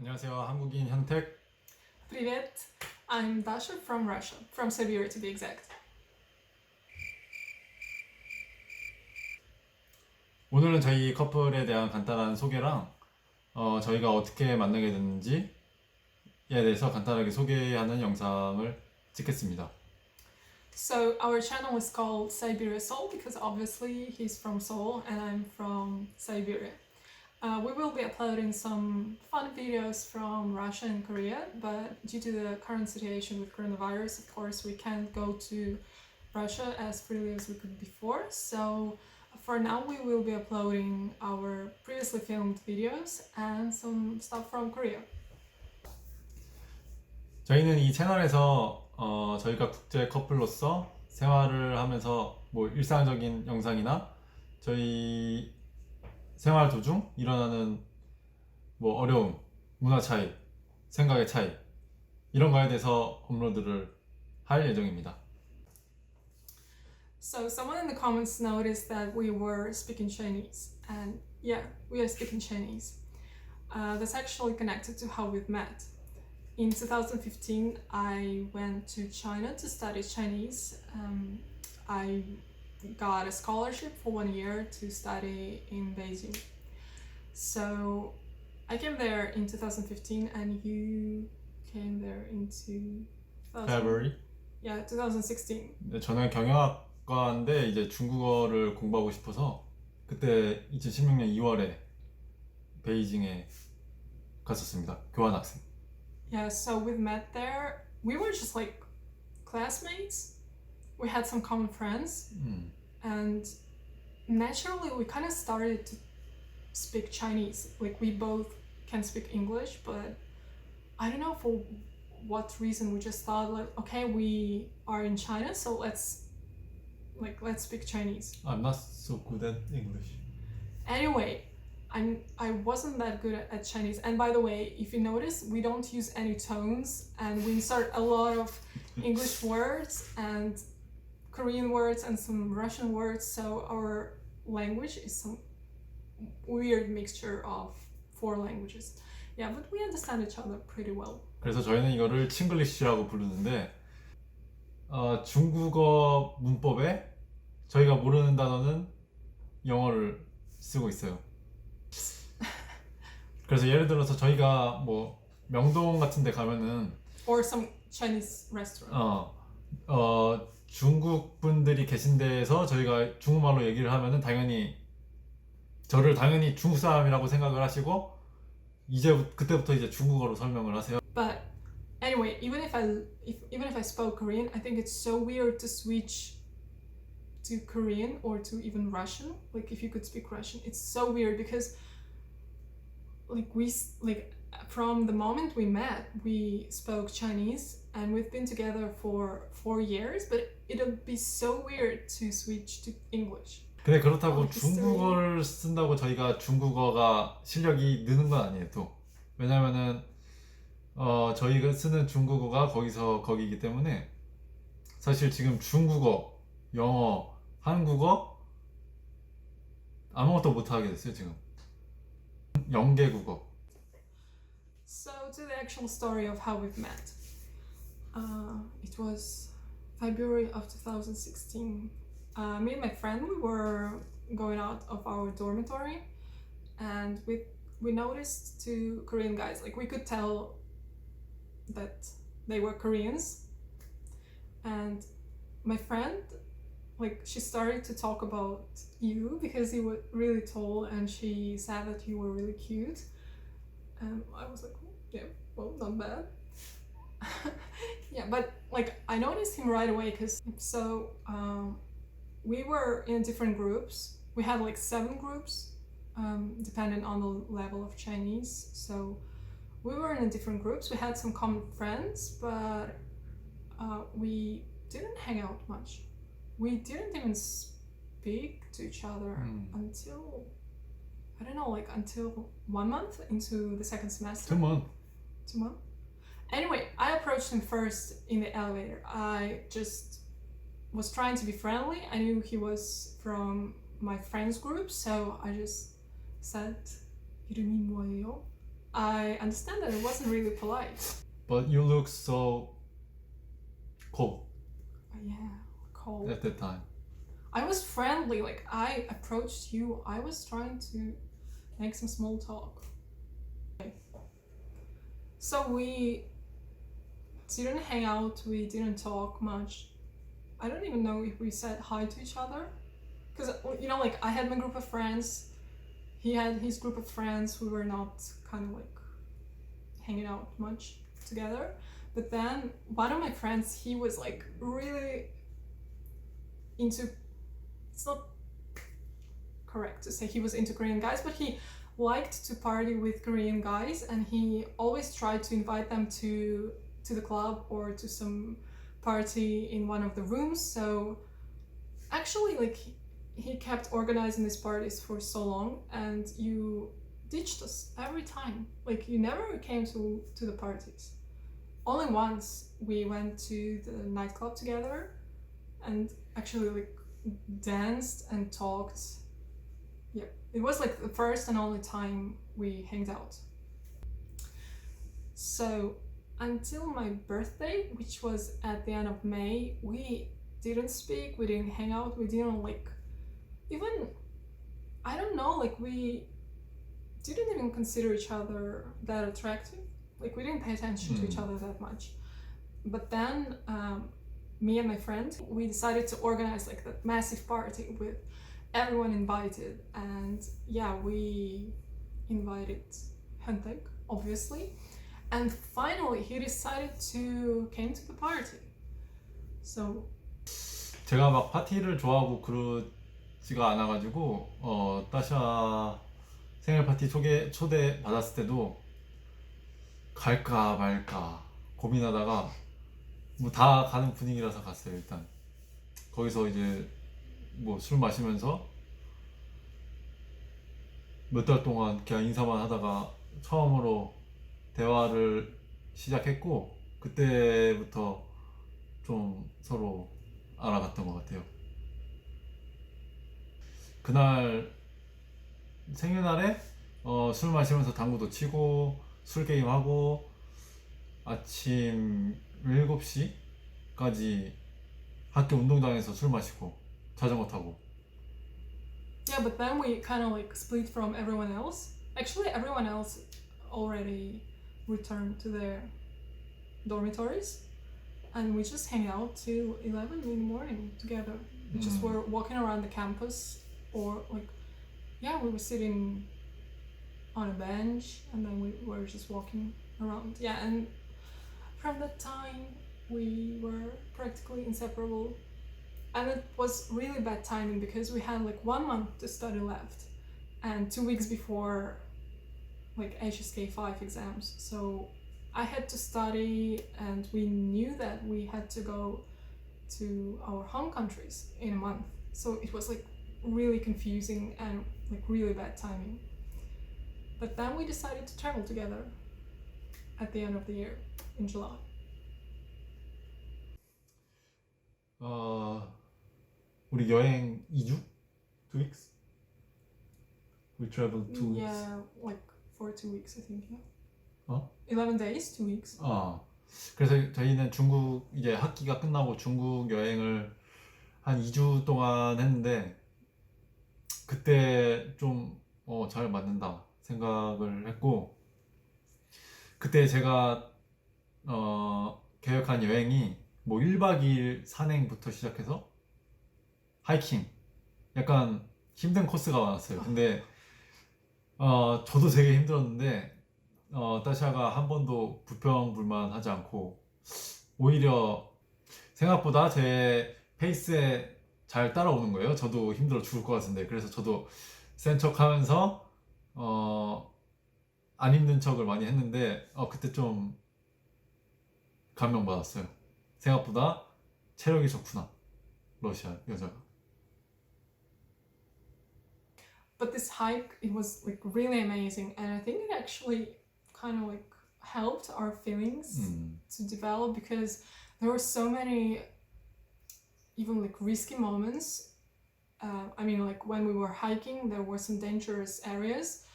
안녕하세요. 한국인 현택. Привет, I'm Dasha from Russia, from Siberia to be exact. 오늘은 저희 커플에 대한 간단한 소개랑 어, 저희가 어떻게 만나게 됐는지에 대해서 간단하게 소개하는 영상을 찍겠습니다. So our channel is called Siberia Soul because obviously he's from Seoul and I'm from Siberia. Uh, we will be uploading some fun videos from Russia and Korea, but due to the current situation with coronavirus, of course, we can't go to Russia as freely as we could before. So for now, we will be uploading our previously filmed videos and some stuff from Korea. 저희는 이 채널에서 어, 저희가 국제 커플로서 생활을 하면서 뭐 일상적인 영상이나 저희 생활 도중 일어나는 뭐 어려움, 문화 차이, 생각의 차이 이런 거에 대해서 업로드를 할 예정입니다. So someone in the comments noticed that we were speaking Chinese, and yeah, we are speaking Chinese. Uh, that's actually connected to how we've met. In 2015, I went to China to study Chinese. Um, I got a scholarship for one year to study in Beijing. So I came there in 2015, and you came there in 2000, February. yeah 2016. 네, 저는 경영학과인데 이제 중국어를 공부하고 싶어서 그때 2016년 2월에 베이징에 갔었습니다. 교환학생. Yeah, so we met there. We were just like classmates. We had some common friends, 음. and naturally, we kind of started to speak Chinese. Like, we both can speak English, but I don't know for what reason we just thought, like, okay, we are in China, so let's like let's speak Chinese. I'm not so good at English. Anyway, I'm I wasn't that good at, at Chinese. And by the way, if you notice, we don't use any tones and we insert a lot of English words and Korean words and some Russian words. So our language is some weird mixture of four languages. Yeah, but we understand each other pretty well. 그래서 저희는 이거를 칭글리쉬라고 부르는데 어, 중국어 문법에 저희가 모르는 단어는 영어를 쓰고 있어요. 그래서 예를 들어서 저희가 뭐 명동 같은 데 가면은 Or some Chinese restaurant. 어, 어, 중국 분들이 계신 데에서 저희가 중국말로 얘기를 하면은 당연히 저를 당연히 중국 사람이라고 생각을 하시고 이제 그때부터 이제 중국어로 설명을 하세요. But anyway, even if I if, even if I spoke Korean, I think it's so weird to switch to Korean or to even Russian. Like if you could speak Russian, it's so weird because like we like from the moment we met, we spoke Chinese and we've been together for 4 years, but it'll be so weird to switch to English. 근데 그렇다고 어. 중국어를 쓴다고 저희가 중국어가 실력이 느는 건 아니에요 또 왜냐면은 어 저희가 쓰는 중국어가 거기서 거기이기 때문에 사실 지금 중국어, 영어, 한국어 아무것도 못 하게 됐어요 지금 영계국어 So to the actual story of how we've met. Uh, it was February of 2016. Uh, me and my friend we were going out of our dormitory, and we we noticed two Korean guys. Like we could tell that they were Koreans, and my friend like she started to talk about you because you were really tall and she said that you were really cute and I was like, "Oh, yeah, well, not bad. yeah, but like I noticed him right away because so um, we were in different groups. We had like seven groups, um, depending on the level of Chinese. So we were in different groups. We had some common friends, but uh, we didn't hang out much. We didn't even speak to each other mm. until I don't know, like until one month into the second semester. Two months. Two months. Anyway, I approached him first in the elevator. I just was trying to be friendly. I knew he was from my friends group, so I just said, Irumi Moyo. I understand that it wasn't really polite. But you look so cold. Oh, yeah, cold. At the time. I was friendly, like I approached you. I was trying to make some small talk. So we we didn't hang out, we didn't talk much. I don't even know if we said hi to each other. Because, you know, like I had my group of friends, he had his group of friends, we were not kind of like hanging out much together. But then one of my friends, he was like really into it's not correct to say he was into Korean guys, but he liked to party with Korean guys and he always tried to invite them to to the club or to some party in one of the rooms. So actually like he, kept organizing these parties for so long and you ditched us every time. Like you never came to to the parties. Only once we went to the nightclub together and actually like danced and talked. Yeah, it was like the first and only time we hanged out. So until my birthday, which was at the end of May, we didn't speak, we didn't hang out, we didn't like even I don't know, like we didn't even consider each other that attractive. Like we didn't pay attention to each Hmm. other that much. But then um, me and my friend, we decided to organize like that massive party with everyone invited. And yeah, we invited Hentek, obviously. And finally, he decided to came to the party. So 제가 막 파티를 좋아하고 그러지가 않아가지고 어 따샤 생일 파티 초대 초대 받았을 때도 갈까 말까 고민하다가 뭐 다 가는 분위기라서 갔어요 일단 거기서 이제 뭐 술 마시면서 몇 달 동안 그냥 인사만 하다가 처음으로 대화를 시작했고 그때부터 좀 서로 알아갔던 것 같아요. 그날 생일날에 어, 술 마시면서 당구도 치고 술 게임 하고 아침 7시까지 학교 운동장에서 술 마시고 자전거 타고 yeah, but then we kind of like split from everyone else. Actually, everyone else already returned to their dormitories, and we just hang out till eleven in the morning together. We just 음. were walking around the campus, or like, yeah, we were sitting on a bench, and then we were just walking around. Yeah, and from that time we were practically inseparable and it was really bad timing because we had like one month to study left and two weeks before like HSK 5 exams so I had to study and we knew that we had to go to our home countries in a month so it was like really confusing and like really bad timing but then we decided to travel together at the end of the year in July 어, 우리 여행 2주? 2 weeks? We traveled 2 weeks. yeah like for two weeks I think yeah 어? 11 days two weeks 어. 그래서 저희는 중국 이제 학기가 끝나고 중국 여행을 한 2주 동안 했는데 그때 좀 어, 잘 맞는다 생각을 했고 그때 제가 어, 계획한 여행이 뭐 1박 2일 산행부터 시작해서 하이킹 약간 힘든 코스가 많았어요. 근데 어, 저도 되게 힘들었는데 어, 따샤가 한 번도 불평불만하지 않고 오히려 생각보다 제 페이스에 잘 따라오는 거예요. 저도 힘들어 죽을 것 같은데 그래서 저도 센 척하면서 어, 안 힘든 척을 많이 했는데 어, 그때 좀 감명받았어요. 생각보다 체력이 좋구나 러시아 여자가. but this hike it was like really amazing and i think it actually kind of like helped our feelings 음, to develop because there were so many even like risky moments uh, i mean like when we were hiking there were some dangerous areas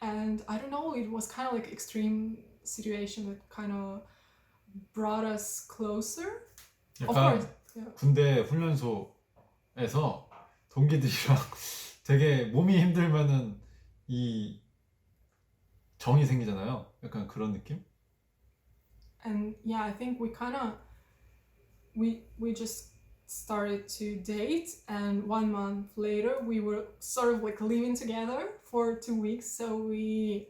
and I don't know, it was kind of like extreme situation that kind of brought us closer. Of 약간 course, yeah. 군대 훈련소에서 동기들이랑 되게 몸이 힘들면은 이 정이 생기잖아요. 약간 그런 느낌? and yeah i think we kind of we we just started to date and one month later we were sort of like living together for two weeks so we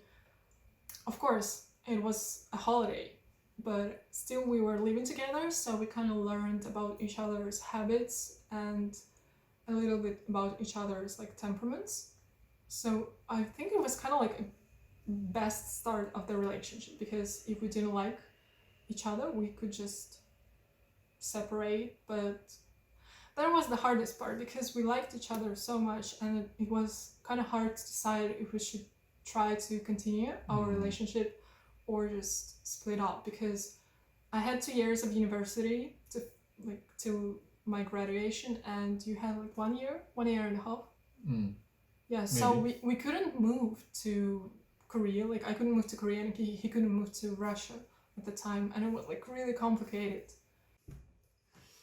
of course it was a holiday but still we were living together so we kind of learned about each other's habits and a little bit about each other's like temperaments so i think it was kind of like a best start of the relationship because if we didn't like each other we could just separate but that was the hardest part because we liked each other so much and it, it was kind of hard to decide if we should try to continue our Mhm. relationship or just split up because i had two years of university to like till my graduation and you had like one year one year and a half 음. yeah so Maybe. we, we couldn't move to korea like i couldn't move to korea and he, he couldn't move to russia at the time and it was like really complicated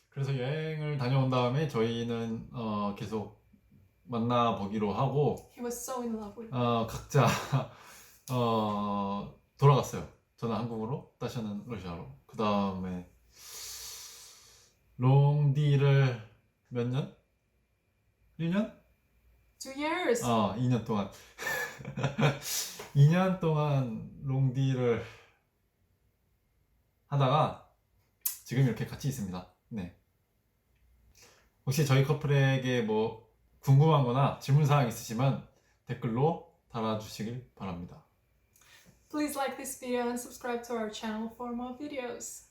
그래서 여행을 다녀온 다음에 저희는 어, 계속 만나 보기로 하고 he was so in love with me 어, 각자 어, 돌아갔어요. 저는 한국으로, 따샤는 러시아로. 그 다음에 롱디를 몇 년? 1년? two years 어, 2년 동안. 2년 동안 롱디를 하다가 지금 이렇게 같이 있습니다. 네. 혹시 저희 커플에게 뭐 궁금한 거나 질문 사항 있으시면 댓글로 달아주시길 바랍니다. please like this video and subscribe to our channel for more videos